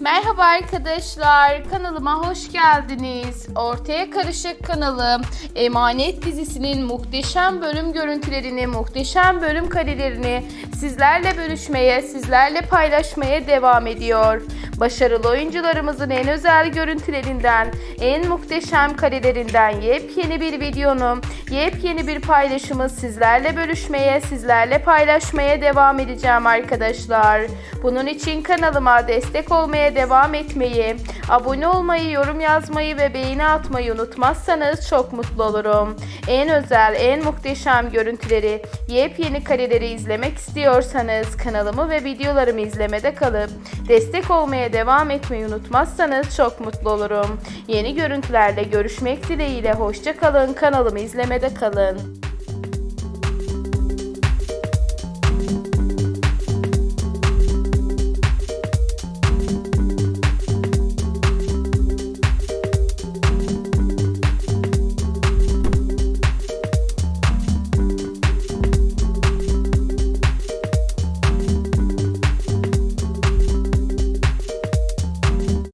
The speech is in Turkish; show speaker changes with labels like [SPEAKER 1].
[SPEAKER 1] Merhaba arkadaşlar, kanalıma hoş geldiniz. Ortaya Karışık kanalım, Emanet dizisinin muhteşem bölüm görüntülerini, muhteşem bölüm karelerini sizlerle bölüşmeye, sizlerle paylaşmaya devam ediyor. Başarılı oyuncularımızın en özel görüntülerinden, en muhteşem karelerinden yepyeni bir videonun, yepyeni bir paylaşımı sizlerle bölüşmeye, sizlerle paylaşmaya devam edeceğim arkadaşlar. Bunun için kanalıma destek olmaya devam etmeyi, abone olmayı, yorum yazmayı ve beğeni atmayı unutmazsanız çok mutlu olurum. En özel, en muhteşem görüntüleri, yepyeni kareleri izlemek istiyorsanız kanalımı ve videolarımı izlemede kalıp destek olmaya devam etmeyi unutmazsanız çok mutlu olurum. Yeni görüntülerle görüşmek dileğiyle hoşça kalın, kanalımı izlemede kalın.